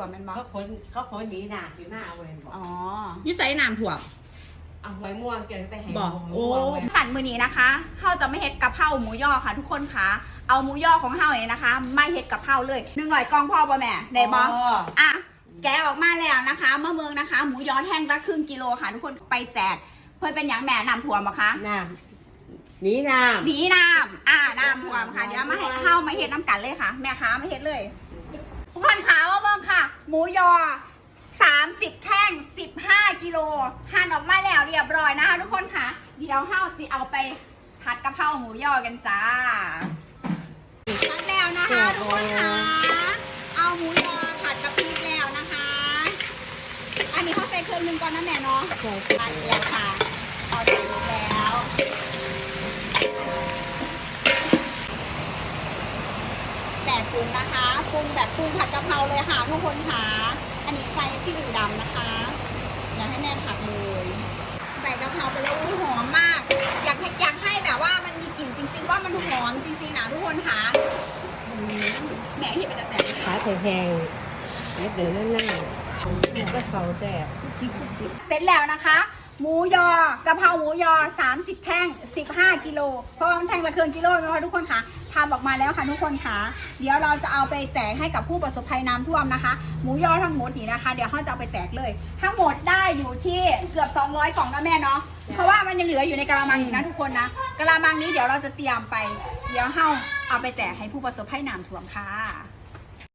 ท่วมแม่นบ่เขาขนเขาขนหนีหนาขึ้นมาเอาเวนบอกอ๋อยี่ไสน้ำท่วม เอาหวยม่วงเกินไปแห่บอกหวยโอ้ ม่วงไว้ สันมือนี้นะคะเฮาจะไม่เฮ็ดกะเพราหมูย่อค่ะทุกคนคะเอาหมูย่อของเฮาเนี่ยนะคะ ไม่เฮ็ดกะเพราเลยหนึ่งร้อยกล่องพ่อบ่แม่ได้บ่อ๋ออะแกะออกมาแล้วนะคะเมื่อเมืองนะคะ หมูย้อนแห้งละครึ่งกิโลค่ะ ทุกคนไปแจกเพื่อเป็นอย่างแม่น้ำท่วมบ่คะ น้ำหนีน้ำ หนีน้ำอ่าน้ำท่วมค่ะ เดี๋ยวมาให้เข้ามาเฮ็ดน้ำกันเลยค่ะ แม่ค้ามาเฮ็ดเลยทุกคนขาว่าเบิ่งค่ะ หมูยอ 30 แท่ง 15 กิโลหั่นออกมาแล้วเรียบร้อยนะคะทุกคนค่ะ เดี๋ยวเฮาสิเอาไปผัดกะเพราหมูยอกันจ้าผัดแล้วนะคะทุกคนค่ะ เอาหมูยอผัดกับพริกแล้วนะคะ อันนี้เขาใส่เครื่องหนึงก่อนนะแม่เนาะใช่ผัดแล้วค่ะเอาใส่พริกแล้ว แต่ปรุงนะคะปรุงแบบปรุงผัดกะเพราเลยค่ะทุกคนค่ะอันนี้ใส่ซีอิ๊วดำนะคะ อยากให้แม่ผัดเลยใส่กะเพราไปแล้วอุ๊ยหอมมาก อยากให้อยากให้แบบว่ามันมีกลิ่นจริง ๆ ว่ามันหอมจริงๆนะทุกคนค่ะอืมแหม่ที่เป็นแต่แต่ขาแห้งๆนิดเดียวนั่นน่ะก็เขาแซ่บเสร็จแล้วนะคะ หมูยอกะเพราหมูยอ 30 แท่ง 15 กิโลเพราะว่ามันแท่งละเกินกิโลนะคะทุกคนค่ะทำออกมาแล้วค่ะทุกคนค่ะ เดี๋ยวเราจะเอาไปแจกให้กับผู้ประสบภัยน้ำท่วมนะคะ หมูยอทั้งหมดนี่นะคะ เดี๋ยวเขาจะเอาไปแจกเลย ทั้งหมดได้อยู่ที่เกือบ 200 กล่องนะแม่เนาะ เพราะว่ามันยังเหลืออยู่ในกระมังอยู่นะทุกคนนะกระมังนี้เดี๋ยวเราจะเตรียมไป เดี๋ยวเฮาเอาไปแจกให้ผู้ประสบภัยน้ำท่วมค่ะ